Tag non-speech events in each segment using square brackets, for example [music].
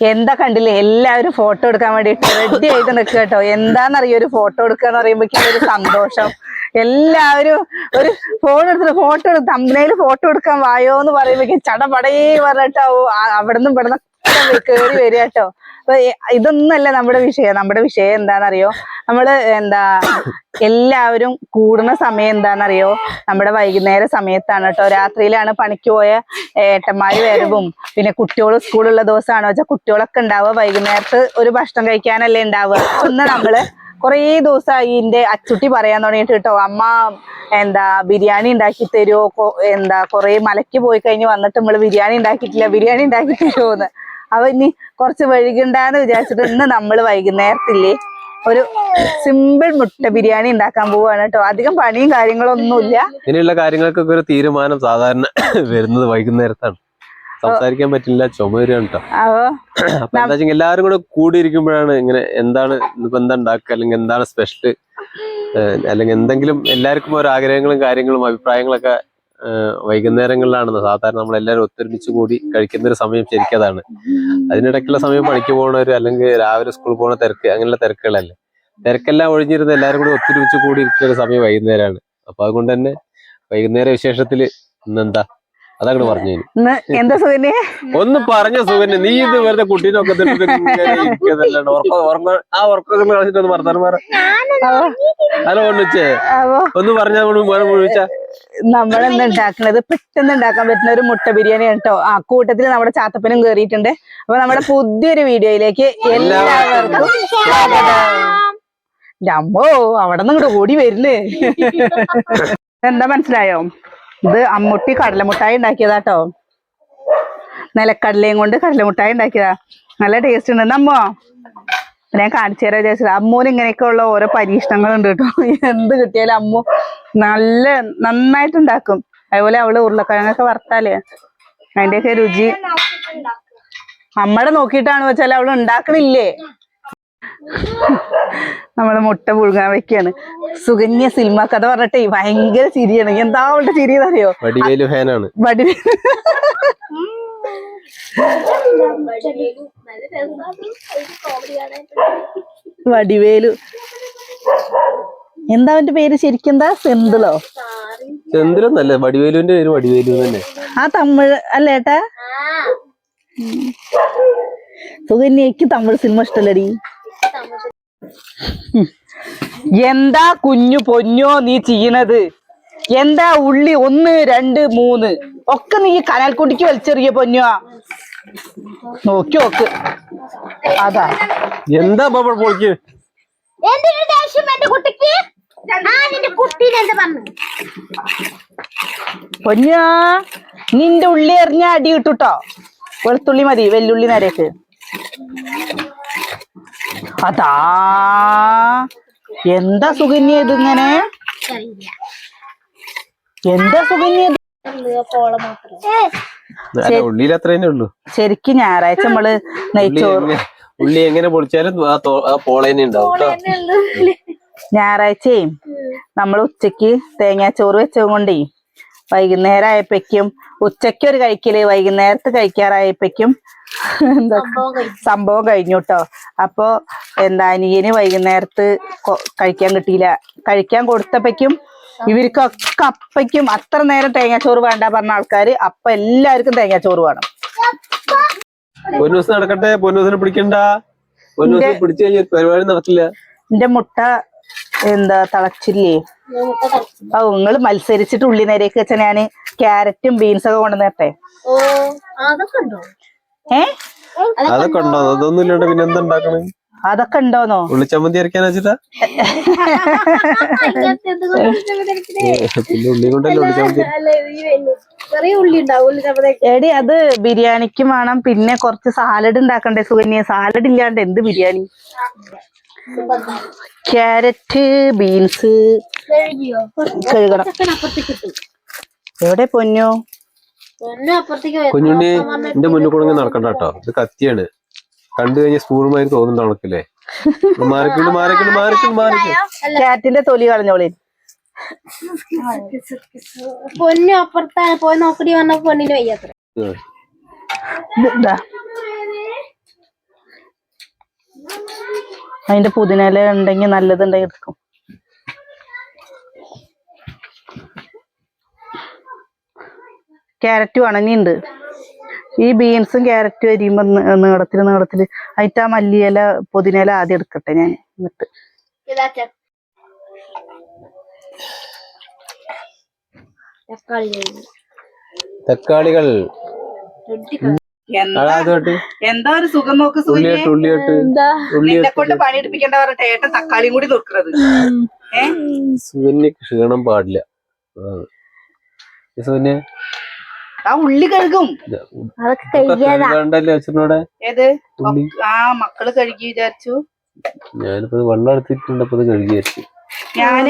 എന്താ കണ്ടില്ലേ? എല്ലാവരും ഫോട്ടോ എടുക്കാൻ വേണ്ടിട്ട് റെഡി ആയിട്ട് നിൽക്കുക കേട്ടോ. എന്താണെന്നറിയോ? ഒരു ഫോട്ടോ എടുക്കാന്ന് പറയുമ്പോഴേക്കും ഒരു സന്തോഷം. എല്ലാവരും ഒരു ഫോൺ എടുത്തിട്ട് ഫോട്ടോ എടുത്ത് തമ്പനയിൽ ഫോട്ടോ എടുക്കാൻ വായോ എന്ന് പറയുമ്പോഴേക്കും ചടപടയേ പറഞ്ഞിട്ടാവും അവിടെ നിന്നും ഇവിടെ കേറി വരിക കേട്ടോ. അപ്പൊ ഇതൊന്നല്ല നമ്മുടെ വിഷയം. നമ്മുടെ വിഷയം എന്താണെന്നറിയോ നമ്മൾ എന്താ എല്ലാവരും കൂടുന്ന സമയം എന്താണെന്നറിയോ നമ്മുടെ വൈകുന്നേര സമയത്താണ് കേട്ടോ. രാത്രിയിലാണ് പണിക്ക് പോയ ഏട്ടന്മാര് വരവും. പിന്നെ കുട്ടികൾ സ്കൂളുള്ള ദിവസമാണോ വെച്ചാൽ കുട്ടികളൊക്കെ ഉണ്ടാവുക. വൈകുന്നേരത്ത് ഒരു ഭക്ഷണം കഴിക്കാനല്ലേ ഉണ്ടാവുക. ഒന്ന് നമ്മൾ കുറേ ദിവസമായി ഇതിന്റെ അച്ചുട്ടി പറയാൻ തുടങ്ങിയിട്ട് കേട്ടോ. അമ്മ എന്താ ബിരിയാണി ഉണ്ടാക്കി തരുമോ എന്താ കുറേ മലയ്ക്ക് പോയി കഴിഞ്ഞ് വന്നിട്ട് നമ്മൾ ബിരിയാണി ഉണ്ടാക്കിയിട്ടില്ല. ബിരിയാണി ഉണ്ടാക്കി തരുമോന്ന് അപ്പൊ ഇനി കുറച്ച് വൈകിണ്ടാന്ന് വിചാരിച്ചിട്ട് ഇന്ന് നമ്മൾ വൈകുന്നേരത്തില്ലേ ഒരു സിമ്പിൾ മുട്ട ബിരിയാണി ഉണ്ടാക്കാൻ പോവാണ് കേട്ടോ. അധികം പണിയും കാര്യങ്ങളൊന്നുമില്ല. ഇങ്ങനെയുള്ള കാര്യങ്ങൾക്കൊക്കെ ഒരു തീരുമാനം സാധാരണ വരുന്നത് വൈകുന്നേരത്താണ്. സംസാരിക്കാൻ പറ്റില്ല ചുമ വരികയാണ് കേട്ടോ എല്ലാവരും കൂടെ കൂടിയിരിക്കുമ്പോഴാണ് ഇങ്ങനെ എന്താണ് ഇപ്പൊ എന്താ ഉണ്ടാക്കുക അല്ലെങ്കിൽ എന്താണ് സ്പെഷ്യൽ അല്ലെങ്കിൽ എന്തെങ്കിലും എല്ലാവർക്കും ഓരോ ആഗ്രഹങ്ങളും കാര്യങ്ങളും അഭിപ്രായങ്ങളൊക്കെ വൈകുന്നേരങ്ങളിലാണ് സാധാരണ നമ്മൾ എല്ലാവരും ഒത്തൊരുമിച്ച് കൂടി കഴിക്കുന്ന ഒരു സമയം ശരിക്കും അതാണ്. അതിനിടയ്ക്കുള്ള സമയം പണിക്ക് പോകണവര് അല്ലെങ്കിൽ രാവിലെ സ്കൂളിൽ പോകുന്ന തിരക്ക് അങ്ങനെയുള്ള തിരക്കുകളല്ലേ. തിരക്കെല്ലാം ഒഴിഞ്ഞിരുന്ന എല്ലാവരും കൂടി ഒത്തൊരുമിച്ച് കൂടി ഇരിക്കുന്ന ഒരു സമയം വൈകുന്നേരമാണ്. അപ്പൊ അതുകൊണ്ട് തന്നെ വൈകുന്നേര വിശേഷത്തിൽ ഇന്നെന്താ? അതങ്ങോട്ട് പറഞ്ഞു എന്താ സുഖന്യെ ഒന്ന് പറഞ്ഞ സുഖന്നെ നീ ഇത് വെറുതെ കുട്ടീനൊക്കെ ആ കളിച്ചിട്ട് ഒന്ന് വർത്താനം പറ. ഹലോ ഒന്നിച്ചേ ഒന്ന് നമ്മളെന്താ ഉണ്ടാക്കുന്നത് പെട്ടെന്ന് ഉണ്ടാക്കാൻ പറ്റുന്ന ഒരു മുട്ട ബിരിയാണി കേട്ടോ. ആ കൂട്ടത്തിൽ നമ്മുടെ ചാത്തപ്പനും കേറിയിട്ടുണ്ട്. അപ്പൊ നമ്മുടെ പുതിയൊരു വീഡിയോയിലേക്ക് എല്ലാവർക്കും അമ്മോ അവിടെ നിന്ന് ഇങ്ങോട്ട് ഓടി വരില്ലേ എന്താ മനസ്സിലായോ? ഇത് അമ്മുട്ടി കടലമുട്ടായി ഉണ്ടാക്കിയതാട്ടോ. നിലക്കടലയും കൊണ്ട് കടലമുട്ടായി ഉണ്ടാക്കിയതാ. നല്ല ടേസ്റ്റ് ഉണ്ട് അമ്മോ. ഞാൻ കാണിച്ചു തരാം വിചാരിച്ചത്. അമ്മൂന് ഇങ്ങനെയൊക്കെ ഉള്ള ഓരോ പരീക്ഷണങ്ങളുണ്ട് കേട്ടോ. എന്ത് കിട്ടിയാലും അമ്മു നല്ല നന്നായിട്ട് ഉണ്ടാക്കും അതുപോലെ അവൾ ഉരുളക്കിഴങ്ങൊക്കെ വറുത്താലേ അതിന്റെയൊക്കെ രുചി. അമ്മടെ നോക്കിയിട്ടാണ് വെച്ചാൽ അവൾ ഉണ്ടാക്കണില്ലേ? നമ്മൾ മുട്ട പുഴുങ്ങാൻ വെക്കാണ്. സുഗന്യ സിനിമ കഥ പറഞ്ഞിട്ടേ ഭയങ്കര ചിരിയാണ്. എന്താ അവളുടെ ചിരി അറിയോ വടിവേലു ഫാനാണ്. വടി വടിവേലു. എന്താ അവന്റെ പേര് ശരിക്കും? എന്താ? സെന്തിളോ? എന്തിലൊന്നല്ല വടിവേലുവിന്റെ പേര് വടിവേലു തന്നെ. ആ തമിഴ് അല്ലേട്ടാ സുകന്യക്ക് തമിഴ് സിനിമ ഇഷ്ടല്ലടി. എന്താ കുഞ്ഞു പൊന്നോ നീ ചെയ്യണത്? എന്താ ഉള്ളി ഒന്ന് രണ്ട് മൂന്ന്? ഒക്കെ നീ കനൽക്കുട്ടിക്ക് വലിച്ചെറിയ പൊന്നോ? നോക്കി നോക്ക്. അതാ. എന്താ പൊളിക്ക്? എന്തിനു ദേഷ്യം എന്റെ കുട്ടിക്ക്? ആ നിന്റെ കുട്ടീനെ എന്ത് പറഞ്ഞു? പൊന്നാ നിന്റെ ഉള്ളി എറിഞ്ഞ അടി കിട്ടുട്ടോ? വെളുത്തുള്ളി മതി വെല്ലുള്ളി നേരേക്ക്. അതാ. എന്താ സുകന്യ ഇതിങ്ങനെ എന്താ സുകന്യ ശരിക്കും ഞായറാഴ്ച നമ്മൾ ഉള്ളി നെയ്ച്ചോറ് എങ്ങനെ ഉള്ളി എങ്ങനെ പൊളിച്ചാലും ഞായറാഴ്ചയും നമ്മൾ ഉച്ചയ്ക്ക് തേങ്ങാച്ചോറ് വെച്ചത് കൊണ്ടേ വൈകുന്നേരം ആയപ്പോഴേക്കും ഉച്ചയ്ക്ക് ഒരു കഴിക്കൽ വൈകുന്നേരത്ത് കഴിക്കാറായപ്പോഴേക്കും [laughs] എന്താ സംഭവം കഴിഞ്ഞു. കേട്ടോ അപ്പോ എന്താ അനിയന് വൈകുന്നേരത്ത് കഴിക്കാൻ കിട്ടിയില്ല. കഴിക്കാൻ കൊടുത്തപ്പോഴേക്കും ഇവർക്കൊക്കെ അപ്പയ്ക്കും അത്ര നേരം തേങ്ങാച്ചോറ് വേണ്ട പറഞ്ഞ ആൾക്കാര് അപ്പ എല്ലാവർക്കും തേങ്ങാച്ചോറ് വേണം. പൊന്നൂസ് നടക്കട്ടെ. പൊന്നൂസിനെ പിടിക്കണ്ട. പൊന്നൂസിനെ പിടിച്ചു കഴിഞ്ഞാൽ പരിപാടി നടക്കില്ല. എന്റെ മുട്ട എന്താ തിളച്ചില്ലേ? ഓ നിങ്ങൾ മത്സരിച്ചിട്ട് ഉള്ളി നേരേക്ക് വെച്ച ഞാൻ ക്യാരറ്റും ബീൻസും ഒക്കെ കൊണ്ടുവന്നേട്ടെ ഓ അതൊക്കെ ഉണ്ടോ? ഏ? അതൊക്കെ ഉണ്ടോ? അതൊന്നും ഇല്ലാണ്ട് പിന്നെ എന്താ ഉണ്ടാക്കണേ അതൊക്കെ ഉണ്ടോന്നോ? ഉള്ളിച്ചമ്മന്തി അരക്കാൻ വെച്ചിട്ടാ? പിന്നെ ഉള്ളി കൊണ്ടല്ലേ ഉള്ളിച്ചമ്മന്തി? ചെറിയ ഉള്ളി ഉണ്ടാവും ഉള്ളി നമ്മുടെ എടി അത് ബിരിയാണിക്കും വേണം. പിന്നെ കുറച്ച് സാലഡ് ഉണ്ടാക്കണ്ടേ സുകന്യ? സാലഡ് ഇല്ലാണ്ട് എന്ത് ബിരിയാണി? Carrot beans. കഴുകണം. എവിടെ പൊന്നോ. കുഞ്ഞുണ്ണി എന്റെ മുന്നിൽ കൂടെ നടക്കണ്ട കേട്ടോ. ഇത് കത്തിയാണ്. കണ്ടു കഴിഞ്ഞ സ്പൂണുമായി തോന്നുന്നു നടക്കില്ലേ മാറിക്കൊണ്ട് മാറിക്കൊണ്ട് മാറിക്കൊണ്ട് മാറിക്കും ക്യാരറ്റിന്റെ തൊലി കളഞ്ഞോളി. പൊന്നു അപ്പുറത്താണ് പോയി നോക്കടി വന്ന പൊന്നിന് വയ്യാത്ര ഇതാ അതിന്റെ പുതിനയില ഉണ്ടെങ്കിൽ നല്ലതുണ്ടെങ്കിൽ എടുക്കും ക്യാരറ്റ് ഉണങ്ങിണ്ട് ഈ ബീൻസും ക്യാരറ്റും അരിയുമ്പോ നീളത്തിൽ നീളത്തിൽ. അതിന്റെ ആ മല്ലിയില പുതിനയില ആദ്യം എടുക്കട്ടെ ഞാൻ എന്നിട്ട്. തക്കാളികൾ. എന്താ? ഒരു സുഖം നോക്ക് നിന്നെ കൊണ്ട് പണിയെടുപ്പിക്കേണ്ട പറഞ്ഞിട്ട് ഏട്ടൻ തക്കാളിയും കൂടി നോക്കുന്നത് ഏ? സുകന്യക്ക് ക്ഷീണം പാടില്ല. സുകന്യ? ആ ഉള്ളി കഴുകും. ഏത്? ആ മക്കൾ കഴുകി വിചാരിച്ചു. ഞാനിപ്പോ വെള്ളം എടുത്തിട്ടുണ്ട് അപ്പൊ കഴുകി ഞാൻ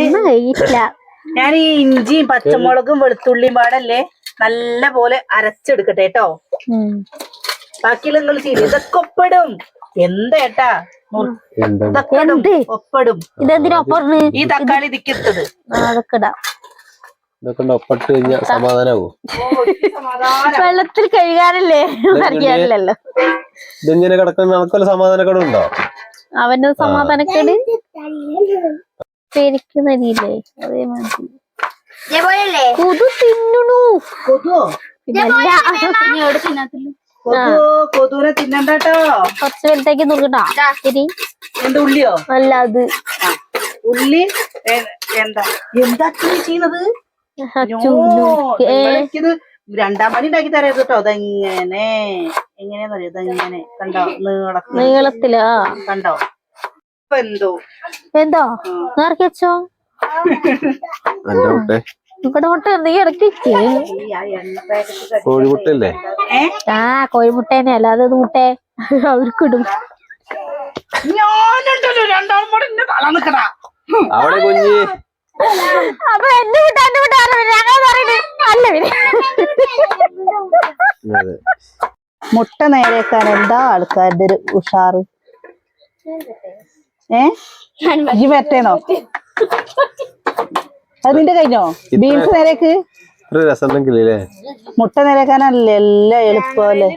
ഞാൻ ഈ ഇഞ്ചിയും പച്ചമുളകും വെളുത്തുള്ളിയും പാടല്ലേ? നല്ല പോലെ അരച്ചെടുക്കട്ടെ കേട്ടോ. ബാക്കിയുള്ള നിങ്ങൾ ചെയ്യും. ഇതൊക്കെ ഒപ്പിടും. എന്തേട്ടാ ഒപ്പിടും. ഇതെന്തിനാ ഒപ്പറിന് ഈ തക്കാളി ഇടാം. ഇതൊക്കെ ഒപ്പിട്ട് കഴിഞ്ഞാൽ സമാധാനാവോ? വെള്ളത്തിൽ കഴുകാനല്ലേ അറിയാനില്ലല്ലോ ഇതിങ്ങനെ കിടക്കുന്ന സമാധാനക്കേട് ഉണ്ടോ? അവന്റെ സമാധാനക്കേട്? അതേ അതേമാതിരി. കൊതു തിന്നണു. കൊതുവോ? കൊതുവിനെ തിന്നണ്ടട്ടോ? കുറച്ച് വലുതാക്കി നോക്കട്ടാ ശരി. എന്ത് ഉള്ളിയോ? അല്ല അത്. ആ, ഉള്ളി? എന്താ? എന്താ ചെയ്യുന്നത്? രണ്ടാം പണി ഉണ്ടാക്കി തരാം കേട്ടോ. അതെങ്ങനെ? എങ്ങനെയാന്നറിയോ ഇതെങ്ങനെ കണ്ടോ? നീളത്തിൽ നീളത്തിലാ കണ്ടോ? എന്തോ? എന്തോ? നേർക്ക് എന്റെ കുട്ടെ? ഇവിടെ മുട്ട നീ ഇടയ്ക്ക് കോഴിമുട്ടല്ലേ ആ കോഴിമുട്ടേനെ അല്ലാതെ മുട്ടേ. അവർക്കിടും അവിടെ കുഞ്ഞി. അപ്പൊ എന്റെ മുട്ട എന്റെ മുട്ട ഞങ്ങൾ പറയുന്നത് അല്ല പിന്നെ മുട്ട നേരേക്കാൻ എന്താ ആൾക്കാരുടെ ഒരു ഉഷാറ്. ഏ? ഇജ്ജ് പറ്റേണോ അത് നിന്റെ കഴിഞ്ഞോ ബീൻസ് നേരേക്ക്? രസമുണ്ടെങ്കിലേ മുട്ട നേരേക്കാനല്ലേ എല്ലാം എളുപ്പമല്ലേ?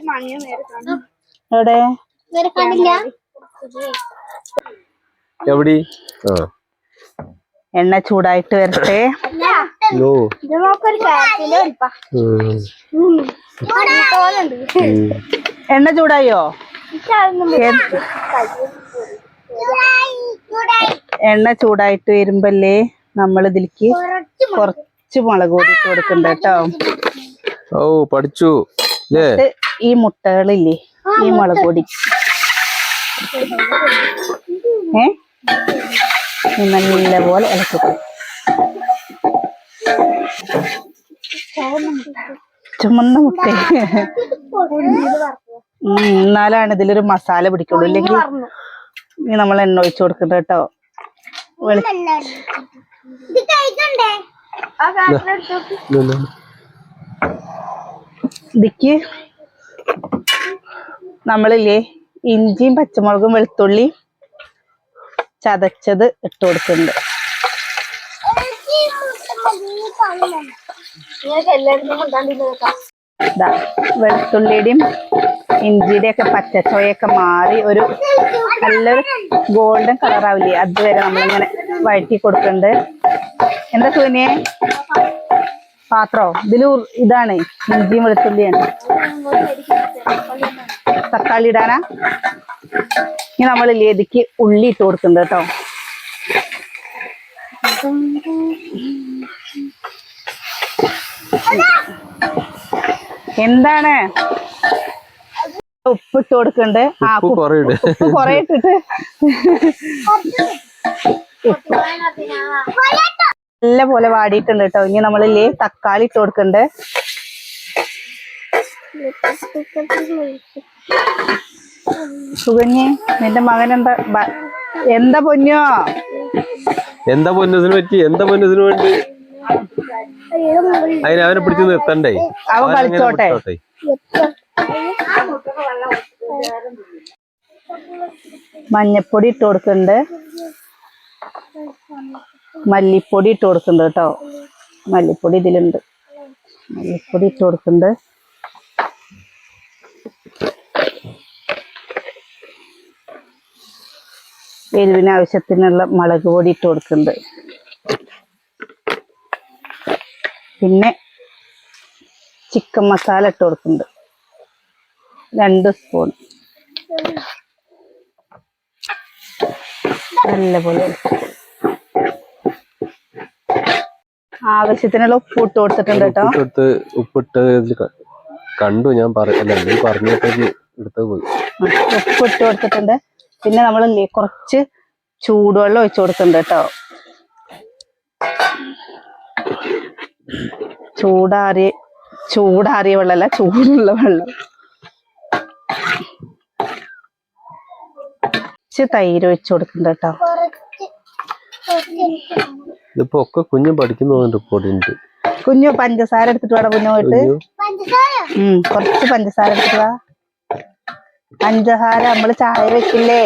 എവിടെ? എവിടെ? ആ. എണ്ണ ചൂടായിട്ട് വരട്ടെ. എണ്ണ ചൂടായോ? എണ്ണ ചൂടായിട്ട് വരുമ്പല്ലേ നമ്മൾ ഇതിലേക്ക് കുറച്ച് മുളക് കൂടി ഇട്ട് കൊടുക്കണ്ട കേട്ടോ ഓ പഠിച്ചു. ഈ മുട്ടകളില്ലേ ഈ മുളക് പൊടി. ഏ? നല്ല പോലെ ചുമന്ന മുട്ട. എന്നാലാണ് ഇതിലൊരു മസാല പിടിക്കുള്ളൂ. ഇല്ലെങ്കിൽ ഇനി നമ്മൾ എണ്ണ ഒഴിച്ചു കൊടുക്കണ്ട കേട്ടോ. ഇതിക്ക് നമ്മളില്ലേ ഇഞ്ചിയും പച്ചമുളകും വെളുത്തുള്ളി ചതച്ചത് ഇട്ട് കൊടുക്കുന്നുണ്ട്. ഇതാ വെളുത്തുള്ളിയുടെയും ഒക്കെ പച്ചച്ചോയൊക്കെ മാറി ഒരു നല്ലൊരു ഗോൾഡൻ കളർ ആവില്ലേ? അതുവരെ നമ്മളിങ്ങനെ വഴറ്റി കൊടുക്കുന്നുണ്ട്. എന്താ സൂനിയെ പാത്രോ? ഇതിൽ ഉ- ഇതാണ് ഇഞ്ചിയും വെളുത്തുള്ളിയാണ്. തക്കാളി ഇടാനാ? ഇനി നമ്മൾ ഇതിക്ക് ഉള്ളി ഇട്ട് കൊടുക്കുന്നുണ്ട് കേട്ടോ. എന്താണ്? ആ ഉപ്പ് ഇട്ട് കുറേ ഇട്. ഉപ്പ് കുറെ ഇട്ടിട്ട് നല്ല പോലെ വാടിയിട്ടുണ്ട് കേട്ടോ. ഇനി നമ്മളില്ലേ തക്കാളി ഇട്ട് കൊടുക്കണ്ട്. സുകന്യെ നിന്റെ മകൻ എന്താ എന്താ പൊന്നോ? എന്താ പൊന്നതിന് പറ്റി? എന്താ പൊന്നതിന് വേണ്ടി? അതിന് അവനെ പിടിച്ച് നിർത്തണ്ടേ? അവൻ കളിച്ചോട്ടെ. മഞ്ഞപ്പൊടി ഇട്ട് കൊടുക്കുന്നുണ്ട്. മല്ലിപ്പൊടി ഇട്ട് കൊടുക്കുന്നുണ്ട് കേട്ടോ. മല്ലിപ്പൊടി ഇതിലുണ്ട്. മല്ലിപ്പൊടി ഇട്ട് കൊടുക്കുന്നുണ്ട്. എരിവിന് ആവശ്യത്തിനുള്ള മുളക് പൊടി ഇട്ട് കൊടുക്കുന്നുണ്ട്. പിന്നെ ചിക്കൻ മസാല ഇട്ട് കൊടുക്കുന്നുണ്ട്. രണ്ട് സ്പൂൺ നല്ലപോലെ ആവശ്യത്തിനുള്ള ഉപ്പ് ഇട്ട് കൊടുത്തിട്ടുണ്ട് കേട്ടോ. ഉപ്പിട്ട് ഉപ്പിട്ട് കണ്ടു ഞാൻ പറഞ്ഞിട്ട് എടുത്തത് പോയി. ഉപ്പ് ഇട്ട് കൊടുത്തിട്ടുണ്ട്. പിന്നെ നമ്മൾ കുറച്ച് ചൂടുവെള്ളം ഒഴിച്ചു കൊടുക്കുന്നുണ്ട് കേട്ടോ. ചൂടാറിയ ചൂടാറിയ വെള്ളമല്ല ചൂടുള്ള വെള്ളം. കുറച്ച് തൈര് ഒഴിച്ചു കൊടുക്കണ്ട കേട്ടോ. ഇതിപ്പോ ഒക്കെ കുഞ്ഞു പഠിക്കുന്നു തോന്നുന്നുണ്ട് പൊടിയുണ്ട് കുഞ്ഞു പഞ്ചസാര എടുത്തിട്ട് വേണം കുഞ്ഞു പോയിട്ട് ഉം കുറച്ച് പഞ്ചസാര എടുത്തിട്ട് വാ. പഞ്ചസാര നമ്മൾ ചായ വെക്കില്ലേ?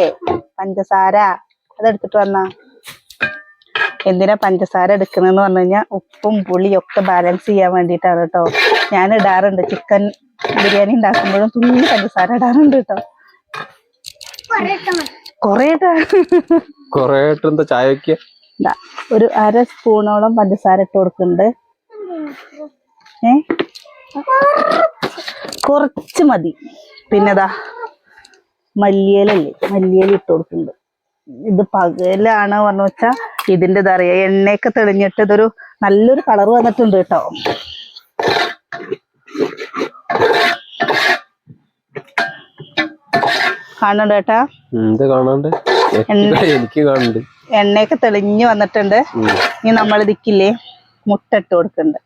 പഞ്ചസാര അതെടുത്തിട്ട് വന്നാ. എന്തിനാ പഞ്ചസാര എടുക്കുന്നതെന്ന് പറഞ്ഞു കഴിഞ്ഞാൽ ഉപ്പും പുളിയും ഒക്കെ ബാലൻസ് ചെയ്യാൻ വേണ്ടിയിട്ടാണ് കേട്ടോ. ഞാൻ ഇടാറുണ്ട്. ചിക്കൻ ബിരിയാണി ഉണ്ടാക്കുമ്പോഴും തുള്ളി പഞ്ചസാര ഇടാറുണ്ട് കേട്ടോ. കൊറേ ചായക്ക് ഒരു അര സ്പൂണോളം പഞ്ചസാര ഇട്ട് കൊടുക്കുന്നുണ്ട്. ഏ? കുറച്ച് മതി. പിന്നെതാ മല്ലിയിലല്ലേ മല്ലിയില ഇട്ട് കൊടുക്കുന്നുണ്ട്. ഇത് പകലാണ് പറഞ്ഞു വെച്ചാ ഇതിന്റെ ഇതാ അറിയാ എണ്ണയൊക്കെ തെളിഞ്ഞിട്ട് ഇതൊരു നല്ലൊരു കളർ വന്നിട്ടുണ്ട് കേട്ടോ. കാണണ്ട. കാണാണ്ട് എനിക്ക് കാണുന്നുണ്ട്. എണ്ണയൊക്കെ തെളിഞ്ഞു വന്നിട്ടുണ്ട്. ഇനി നമ്മൾ ഇതിക്കില്ലേ മുട്ട ഇട്ട് കൊടുക്കുന്നുണ്ട്.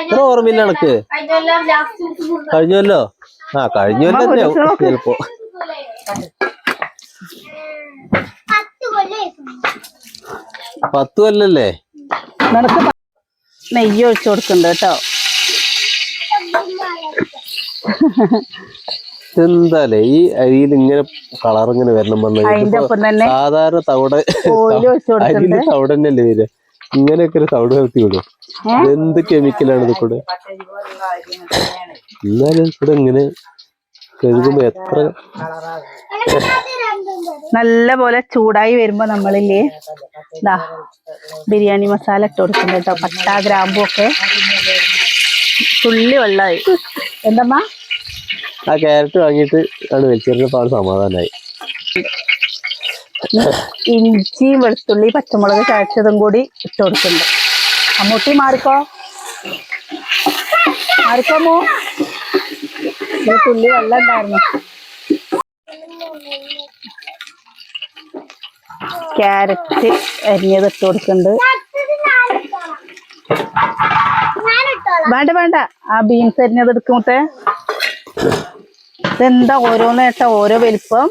ഇത്ര ഓർമ്മയില്ല എനക്ക് കഴിഞ്ഞല്ലോ? ആ കഴിഞ്ഞല്ലോ. ചിലപ്പോ പത്ത് കൊല്ലല്ലേ? നെയ്യ് ഒഴിച്ചു കൊടുക്കണ്ട കേട്ടോ. എന്താലേ ഈ അരിയിൽ ഇങ്ങനെ കളർ ഇങ്ങനെ വരണം പറഞ്ഞു സാധാരണ തവിടെ അരിയിൽ കൊടുക്കുന്നുണ്ട് തന്നെയല്ലേ വരിക. ഇങ്ങനെയൊക്കെ ഒരു സൗണ്ട് നിർത്തി വിടും. എന്ത് കെമിക്കലാണ് ഇത് കൂടെ? എന്നാലും ഇവിടെ ഇങ്ങനെ കഴുകുമ്പോ എത്ര നല്ല പോലെ ചൂടായി വരുമ്പോ നമ്മളില്ലേ ബിരിയാണി മസാല ഇട്ട് കൊടുക്കുന്നു കേട്ടോ. പട്ട ഗ്രാമ്പു ഒക്കെ. തുള്ളി വെള്ളമായി. എന്തമ്മ? ആ ക്യാരറ്റ് വാങ്ങിയിട്ട് ആണ് വെച്ചിരുന്നപ്പോ സമാധാനായി. ഇഞ്ചി വെളുത്തുള്ളി പച്ചമുളക് ചാച്ചതും കൂടി ഇട്ട് കൊടുക്കുന്നുണ്ട്. അമ്മൂട്ടി മാറിക്കോ. മാറിക്കോ മോ ഒരു തുള്ളി വെള്ളം ഉണ്ടായിരുന്നു. ക്യാരറ്റ് അരിഞ്ഞത് ഇട്ട് കൊടുക്കുന്നുണ്ട്. വേണ്ട വേണ്ട. ആ ബീൻസ് അരിഞ്ഞത് എടുക്കുമത്തെ ഇതെന്താ ഓരോന്ന് കേട്ടാ ഓരോ വലിപ്പം.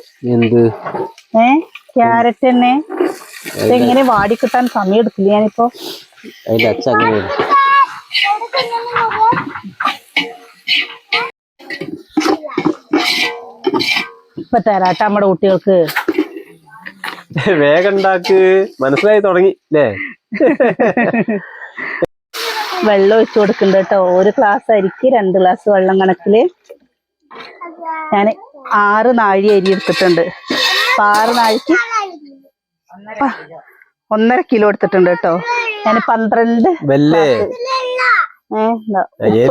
ഏ? ക്യാരറ്റ് തന്നെ ഇതെങ്ങനെ വാടി കിട്ടാൻ സമയം എടുക്കില്ല ഞാനിപ്പോ അതിന്റെ അച്ഛ ഇപ്പൊ തരാട്ട നമ്മുടെ കുട്ടികൾക്ക്. വേഗം ഉണ്ടാക്ക്. മനസ്സിലായി തുടങ്ങി അല്ലേ വെള്ളം ഒഴിച്ചു കൊടുക്കുന്നുണ്ട് കേട്ടോ. ഒരു ഗ്ലാസ് അരിക്ക് രണ്ട് ഗ്ലാസ് വെള്ളം കണക്കിൽ. ഞാൻ ആറ് നാഴി അരി എടുത്തിട്ടുണ്ട്. അപ്പൊ ആറ് നാഴിക്ക് ഒന്നര കിലോ എടുത്തിട്ടുണ്ട് കേട്ടോ. ഞാൻ പന്ത്രണ്ട്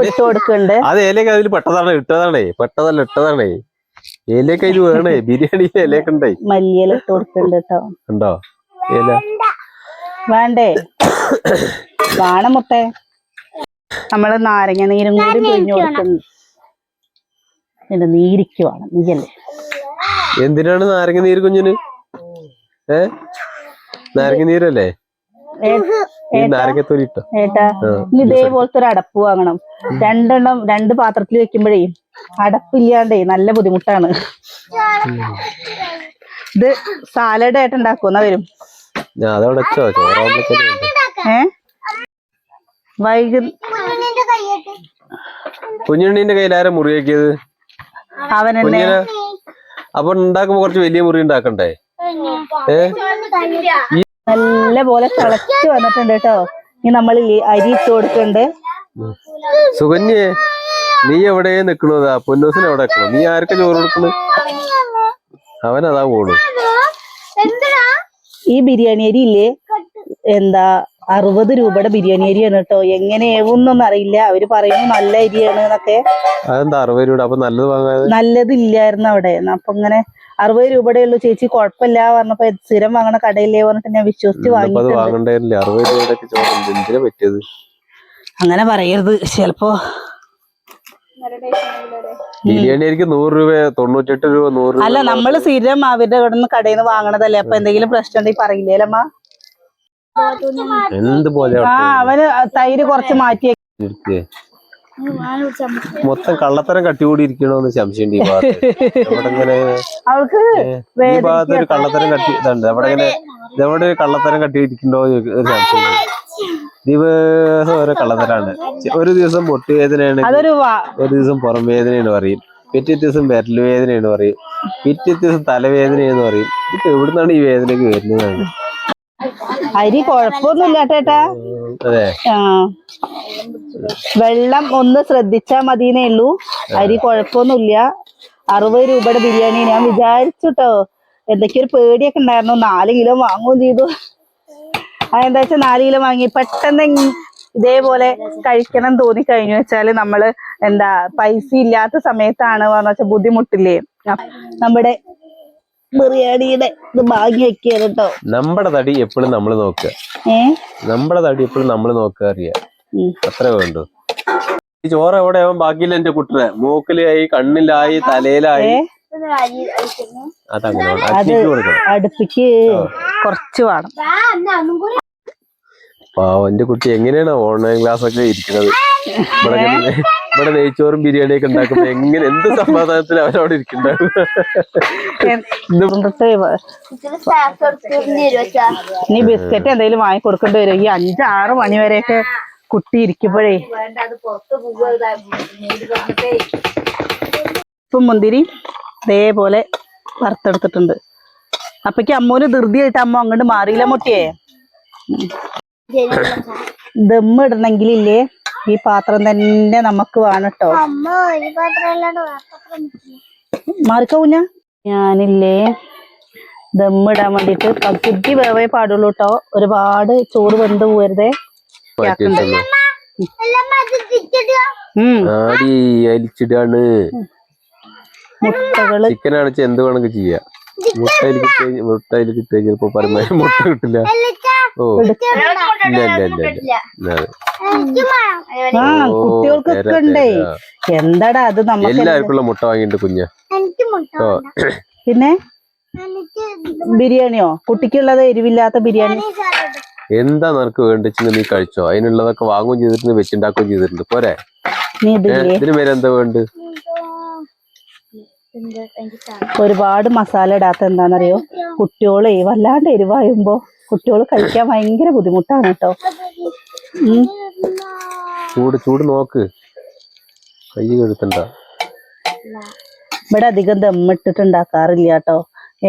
ഇട്ട് കൊടുക്കുന്നുണ്ട് അത് ഏലൊക്കെ അതിൽ പെട്ടതാണ് ഇട്ടതാണേ. പെട്ടതല്ല ഇട്ടതാണേ. ഏലൊക്കെ അതിൽ വേണേ. ബിരിയാണി ഏലേക്ക് ഉണ്ടായി മല്ലിയില ഇട്ട് കൊടുക്കുന്നുണ്ട് കേട്ടോ. ഉണ്ടോ? ഏല വേണ്ടേ? വേണം മുട്ടേ നമ്മൾ നാരങ്ങ നീരും കൂടി പിഴിഞ്ഞു കൊടുക്കുന്നു നീരിക്കുവാണ് നീരിക്ക് വേണം നീയല്ലേ? എന്തിനാണ് നാരങ്ങ നീര് കുഞ്ഞിന്? ഏ? നാരങ്ങ നീരല്ലേ? ഈ ഇതേപോലത്തെ ഒരു അടപ്പ് വാങ്ങണം. രണ്ടെണ്ണം രണ്ട് പാത്രത്തിൽ വെക്കുമ്പോഴേ അടപ്പില്ലാണ്ടേ നല്ല ബുദ്ധിമുട്ടാണ്. ഇത് സാലഡ് ആയിട്ട് ഉണ്ടാക്കുന്ന വരും. ഏ? വൈകു കുഞ്ഞുണ്ണീന്റെ കയ്യിലാരാ മുറിയാക്കിയത് അവൻ എന്നെ കുഞ്ഞിന് അപ്പൊ ഉണ്ടാക്കുമ്പോ കുറച്ച് വലിയ മുറി ഉണ്ടാക്കണ്ടേ? ഏ? നല്ല പോലെ തിളച്ച് വന്നിട്ടുണ്ട് കേട്ടോ. ഇനി നമ്മൾ അരി ഇട്ട് കൊടുക്കുന്നുണ്ട്. സുകന്യേ നീ എവിടെ നിക്കണതാ പൊന്നൂസിന് എവിടെ നിക്കണോ? നീ ആർക്കാ ചോറ് കൊടുക്കണു? അവനതാ പോണു ഈ ബിരിയാണി അരി ഇല്ലേ? എന്താ അറുപത് രൂപയുടെ ബിരിയാണി അരിയാണ് കേട്ടോ. എങ്ങനെ ഏവുന്നൊന്നും അറിയില്ല. അവർ പറയുന്നു നല്ല അരിയാണ് എന്നൊക്കെ. അതെന്താ അറുപത് രൂപ അപ്പൊ നല്ലത് വാങ്ങാതെ? നല്ലതില്ലായിരുന്നു അവിടെ. അപ്പൊ ഇങ്ങനെ അറുപത് രൂപയുടെ ഉള്ളു. ചേച്ചി കുഴപ്പമില്ല പറഞ്ഞപ്പോ സ്ഥിരം വാങ്ങണ കടയില്ലേ പറഞ്ഞിട്ട് ഞാൻ വിശ്വസിച്ച് വാങ്ങിയിട്ടുണ്ട്. അങ്ങനെ പറയരുത്. ചിലപ്പോ നൂറ് രൂപ തൊണ്ണൂറ്റെട്ട് രൂപ നൂറ് അല്ല നമ്മൾ സ്ഥിരം അവരുടെ ഇവിടെ നിന്ന് കടയിൽ നിന്ന് വാങ്ങണതല്ലേ. അപ്പൊ എന്തെങ്കിലും പ്രശ്നം ഉണ്ടെങ്കിൽ പറയില്ലേ അമ്മ എന്ത് പോലെ ആ അവന് തൈര് കുറച്ച് മാറ്റി മൊത്തം കള്ളത്തരം കട്ടികൂടിയിരിക്കണോന്ന് സംശയം അവൾക്ക് ഈ ഭാഗത്ത് ഒരു കള്ളത്തരം കട്ടി ഇതുണ്ട്. അവിടെ ഇങ്ങനെ ഇതെവിടെ ഒരു കള്ളത്തരം കട്ടി ഇരിക്കണ്ടോ ഒരു സംശയമുണ്ട് ദിവസം ഓരോ കള്ളത്തരാണ്. ഒരു ദിവസം പൊട്ടുവേദനയാണ് അതൊരു ഒരു ദിവസം പുറം വേദനയാണ് പറയും. പിറ്റേ ദിവസം വിരൽ വേദനയാണ് പറയും. പിറ്റേ ദിവസം തലവേദനയെന്ന് പറയും. ഇപ്പൊ എവിടുന്നാണ് ഈ വേദനക്ക് വരുന്നതാണ്? അരി കൊഴപ്പൊന്നുമില്ല ചേട്ടാ. ആ. വെള്ളം ഒന്ന് ശ്രദ്ധിച്ചാ മതിയെന്നേ ഉള്ളൂ. അരി കൊഴപ്പൊന്നുമില്ല അറുപത് രൂപയുടെ ബിരിയാണി ഞാൻ വിചാരിച്ചു കേട്ടോ എന്തൊക്കെയൊരു പേടിയൊക്കെ ഉണ്ടായിരുന്നു. നാല് കിലോ വാങ്ങുകയും ചെയ്തു. അതെന്താ വെച്ചാൽ നാല് കിലോ വാങ്ങി. പെട്ടെന്ന് ഇതേപോലെ കഴിക്കണം തോന്നി കഴിഞ്ഞു വെച്ചാൽ നമ്മൾ എന്താ പൈസ ഇല്ലാത്ത സമയത്താണ് പറഞ്ഞ വെച്ചാൽ ബുദ്ധിമുട്ടില്ലേ? നമ്മുടെ ബിരിയാണിയുടെ ഇത് വാങ്ങി വെക്കുകയാണ് കേട്ടോ നമ്മുടെ തടി എപ്പോഴും നമ്മൾ നോക്കുക നമ്മുടെ തടി എപ്പോഴും നമ്മൾ നോക്കുക അറിയാ. അത്ര വേണ്ടു. ഈ ചോറ് എവിടെ ആവാൻ ബാക്കിയില്ല എന്റെ കുട്ടനെ മൂക്കിലായി കണ്ണിലായി തലയിലായി? അതങ്ങനെ അടുപ്പിച്ച് കൊടുക്കണം. അടുപ്പിക്ക് കുറച്ച് വേണം. പാവം എന്റെ കുട്ടി എങ്ങനെയാണ് ഓൺലൈൻ ക്ലാസ് ഒക്കെ ഇരിക്കുന്നത്? ഇവിടെ ഇവിടെ നെയ്ച്ചോറും ബിരിയാണി ഒക്കെ ഉണ്ടാക്കുമ്പോ എങ്ങനെ എന്ത് സമാധാനത്തിൽ അവരവിടെ ഇരിക്കുന്നുണ്ടാവും ബിസ്ക്കറ്റ് എന്തെങ്കിലും വാങ്ങി കൊടുക്കേണ്ടി വരും. ഈ അഞ്ചാറ് മണി വരെയൊക്കെ കുട്ടി ഇരിക്കുമ്പോഴേ. ഇപ്പം മുന്തിരി ഇതേപോലെ വറുത്തെടുത്തിട്ടുണ്ട്. അപ്പക്ക് അമ്മൂന് ധൃതിയായിട്ട് അമ്മ അങ്ങോട്ട് മാറിയില്ല മുട്ടിയേ. ദമ്മ് ഇടണമെങ്കിലില്ലേ ഈ പാത്രം തന്നെ നമുക്ക് വേണം കേട്ടോ മാറിക്ക കുഞ്ഞ. ഞാനില്ലേ ദമ്മിടാൻ വേണ്ടിട്ട് പകുതി വേവേ പാടുള്ളൂ കേട്ടോ ഒരുപാട് ചോറ് വെന്ത് പോരുതേ മുട്ടകൾ. ചിക്കൻ ആണെച്ചാൽ എന്ത് വേണമെങ്കിൽ ചെയ്യാം. മുട്ടയിൽ കിട്ടി മുട്ടയിൽ കിട്ടിയ ചിലപ്പോ പരമാവധി മുട്ട കിട്ടില്ല. ഓ. ഇല്ല ഇല്ല ഇല്ല ഇല്ല. എനിക്ക് വേണം. ആ കുട്ടികൾക്കൊക്കെ ഉണ്ടേ. എന്താടാ അത് നമുക്ക് എല്ലാവർക്കുള്ള മുട്ട വാങ്ങിയിട്ട് കുഞ്ഞ? എനിക്ക് മുട്ട [clears throat] പിന്നെ? ബിരിയാണിയോ? കുട്ടിക്കുള്ളത് എരിവില്ലാത്ത ബിരിയാണി? എന്താ നിനക്ക് വേണ്ടിച്ചെങ്കിൽ നീ കഴിച്ചോ? അതിനുള്ളതൊക്കെ വാങ്ങും ചെയ്തിട്ടുണ്ട് വെച്ചുണ്ടാക്കുകയും ചെയ്തിട്ടുണ്ട്. പോരെ. ഇതിന് പേര് എന്താ വേണ്ട ഒരുപാട് മസാല ഇടാത്ത എന്താണെന്നറിയോ? കുട്ടികളെ വല്ലാണ്ട് എരിവായുമ്പോ. കുട്ടികൾ കഴിക്കാൻ ഭയങ്കര ബുദ്ധിമുട്ടാണ് കേട്ടോ ചൂട് ചൂട് നോക്ക്. കൈ കഴുത്തണ്ട. ഇവിടെ അധികം ദമ്മിട്ടിട്ട് ഉണ്ടാക്കാറില്ല കേട്ടോ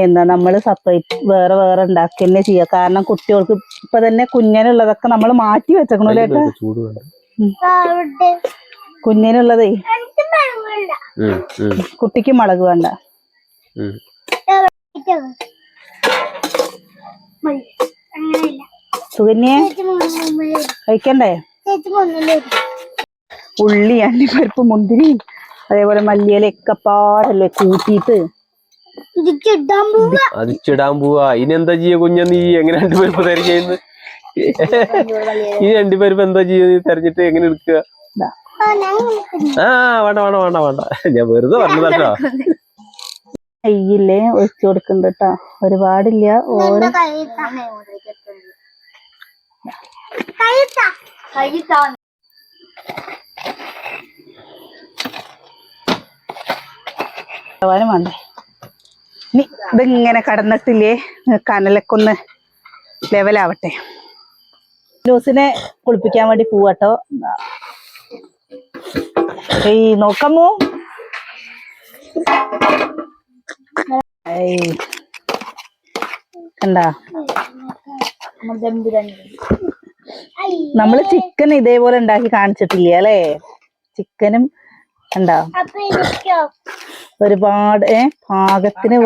എന്താ നമ്മൾ സെപ്പറേറ്റ് വേറെ വേറെ ഉണ്ടാക്കി തന്നെ ചെയ്യുക കാരണം കുട്ടികൾക്ക് ഇപ്പൊ തന്നെ കുഞ്ഞിനുള്ളതൊക്കെ നമ്മൾ മാറ്റി വെച്ചേക്കണല്ലേ സാലഡ് കുഞ്ഞിനുള്ളതേ കുട്ടിക്ക് മുളക് വേണ്ട. സുകന്യെ കഴിക്കണ്ടേ? ഉള്ളി. അണ്ടിപ്പരിപ്പ് മുന്തിരി അതേപോലെ മല്ലിയിലൊക്കെ പാടല്ലേ കൂട്ടിയിട്ട്. അതിച്ചിടാൻ പോവാ. ഇനി എന്താ ചെയ്യ കുഞ്ഞ നീ? എങ്ങനെ അണ്ടിപ്പരിപ്പ് തെരഞ്ഞു ചെയ്യുന്നത്? ഈ അണ്ടിപ്പരിപ്പ് എന്താ ചെയ്യ നീ? തെരഞ്ഞിട്ട് എങ്ങനെ എടുക്കുക. ആ, വേണ്ട വേണ്ട വേണ്ട വേണ്ട. ഞാൻ വെറുതെ പറഞ്ഞതല്ലോ നെയ്യില്ലേ ഒഴിച്ചു കൊടുക്കുന്നുണ്ട് കേട്ടോ ഒരുപാടില്ല. ഓരോ ഇതിങ്ങനെ കടന്നിട്ടില്ലേ? കനലൊക്കെ ഒന്ന് ലെവലാവട്ടെ ലൂസിനെ കുളിപ്പിക്കാൻ വേണ്ടി പോവാട്ടോ ഈ നോക്കാമോ കണ്ടാ? നമ്മൾ ചിക്കൻ ഇതേപോലെ ഉണ്ടാക്കി കാണിച്ചിട്ടില്ല അല്ലേ? ചിക്കനും എന്താ ഒരുപാട് ഏ? പാകത്തിന്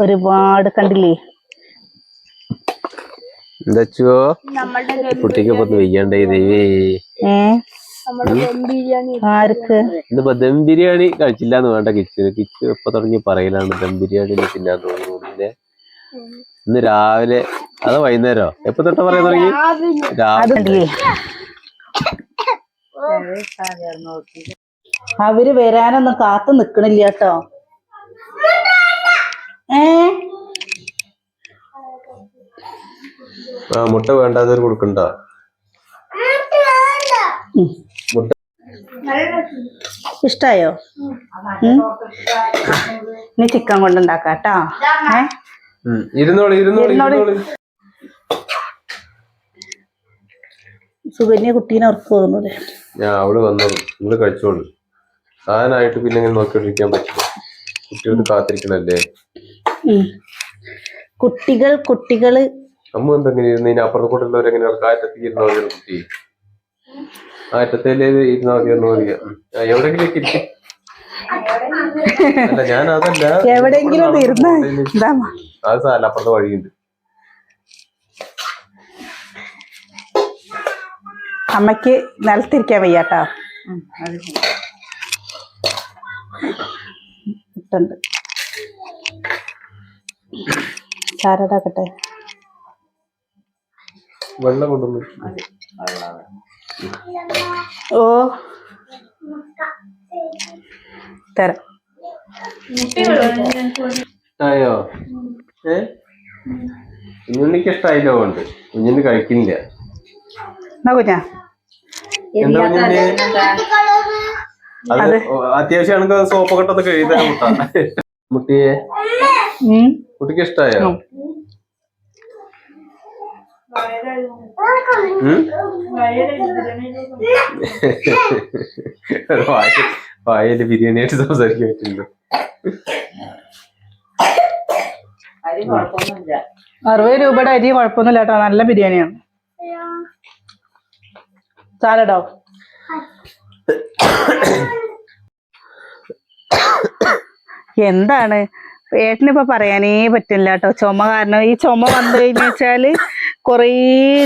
ഒരുപാട് കണ്ടില്ലേ? എന്താ ചോ നമ്മളുടെ കുട്ടിക്ക് വെയ്യണ്ടേ ദൈവേ. ഏ? ആർക്ക്? ഇന്നിപ്പോ ദം ബിരിയാണി കഴിച്ചില്ല എന്ന് വേണ്ട കിച്ചു കിച്ചു എപ്പൊ തുടങ്ങി പറയലാണ് ദം ബിരിയാണി തിന്നാൻ തോന്നുന്നു ഇന്ന് രാവിലെ അത് വൈകുന്നേരോ? എപ്പൊ തൊട്ട് പറയാൻ തുടങ്ങി? രാവിലെ. അവർ വരാനൊന്നും കാത്തു നിക്കണില്ല കേട്ടോ. ഏ? ആ മുട്ട വേണ്ടാതെ കൊടുക്കണ്ട? ഇഷ്ടായോ? നീ ഇനി ചിക്കൻ കൊണ്ടുണ്ടാക്കാം കേട്ടോ. ഏ. ഇരുന്നോളി ഇരുന്നോളി സുകന്യ കുട്ടീനെ ഉറപ്പ് പോകുന്നത് ഞാൻ വന്നോളൂ നിങ്ങൾ കഴിച്ചോളൂ. സാധനമായിട്ട് പിന്നെ ഇങ്ങനെ നോക്കിക്കൊണ്ടിരിക്കാൻ പറ്റില്ല. കുട്ടികൾക്ക് കാത്തിരിക്കണല്ലേ? കുട്ടികൾ കുട്ടികൾ. അമ്മ എന്തെങ്ങനെ ഇരുന്ന് ഇനി അപ്പുറത്ത് കൂട്ടുള്ളവരെങ്ങനെ ഇരുന്ന മതി മതി. എവിടെങ്കിലും ഇരിക്കും. അല്ല ഞാൻ അതല്ല. എവിടെങ്കിലും ഇരുന്ന് അത് അപ്പുറത്തെ വഴിയുണ്ട്. അമ്മയ്ക്ക് നിലത്തിരിക്കാൻ വയ്യാട്ടോ. ഇട്ടുണ്ട്. ചാരടാക്കട്ടെ? വെള്ളം കൊണ്ടുവന്നു. ഓ. തരാം. ആയോ? ഏ? കുഞ്ഞുണ്ണിക്ക് ഇഷ്ടായില്ലോ കൊണ്ട് കുഞ്ഞുണ്ണി കഴിക്കില്ല. എന്നാ കുഞ്ഞാ? എന്താ കുഞ്ഞുണ്ണി? അത് അത്യാവശ്യമാണെങ്കിൽ സോപ്പ് കെട്ടൊക്കെ എഴുതാൻ മുട്ട മുട്ടിയെ. കുട്ടിക്ക് ഇഷ്ടായോ വായയിൽ ബിരിയാണി ആയിട്ട് സംസാരിക്കാൻ പറ്റില്ല അറുപത് രൂപയുടെ അരി കുഴപ്പമൊന്നുമില്ല കേട്ടോ. നല്ല ബിരിയാണിയാണ്. സാലഡോ? എന്താണ്? ഏട്ടനിപ്പോ പറയാനേ പറ്റില്ല കേട്ടോ. ചുമ കാരണം. ഈ ചുമ വന്നു കഴിഞ്ഞു വെച്ചാൽ കൊറേ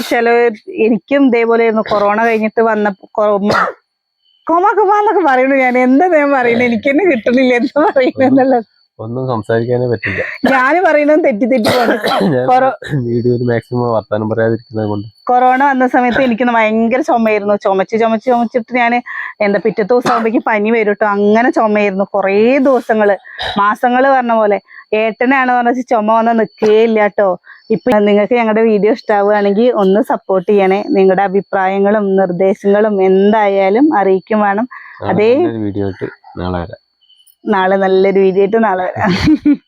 ചില എനിക്കും ഇതേപോലെ ആയിരുന്നു കൊറോണ കഴിഞ്ഞിട്ട് വന്ന കൊ- പറയുന്നു പറയണു ഞാൻ. എന്താ ഞാൻ പറയുന്നത് എനിക്ക് തന്നെ കിട്ടുന്നില്ല. എന്താ പറയുന്നത് ഒന്നും സംസാരിക്കാനേ പറ്റില്ല. ഞാൻ പറയുന്നത് തെറ്റി തെറ്റി വീഡിയോയിൽ മാക്സിമം വർത്താനം പറയാതിരിക്കുന്നത് കൊണ്ട്. കൊറോണ വന്ന സമയത്ത് എനിക്ക് ഭയങ്കര ചുമയായിരുന്നു. ചുമച്ച് ചുമച്ച് ചുമച്ചിട്ട് ഞാൻ എന്താ പിറ്റത്തെ ദിവസം ആകുമ്പോഴേക്കും പനി വരും കേട്ടോ. അങ്ങനെ ചുമയായിരുന്നു. കുറേ ദിവസങ്ങൾ. മാസങ്ങൾ പറഞ്ഞ പോലെ ഏട്ടനാണ് പറഞ്ഞ ചുമ വന്നാൽ നിൽക്കുകയില്ല കേട്ടോ. ഇപ്പൊ നിങ്ങൾക്ക് ഞങ്ങളുടെ വീഡിയോ ഇഷ്ടാവുകയാണെങ്കിൽ ഒന്ന് സപ്പോർട്ട് ചെയ്യണേ. നിങ്ങളുടെ അഭിപ്രായങ്ങളും നിർദ്ദേശങ്ങളും എന്തായാലും അറിയിക്കും വേണം. അതേ- വീഡിയോ നാളെ നാളെ നല്ലൊരു വീഡിയോ ആയിട്ട് നാളെ വരാം. [laughs]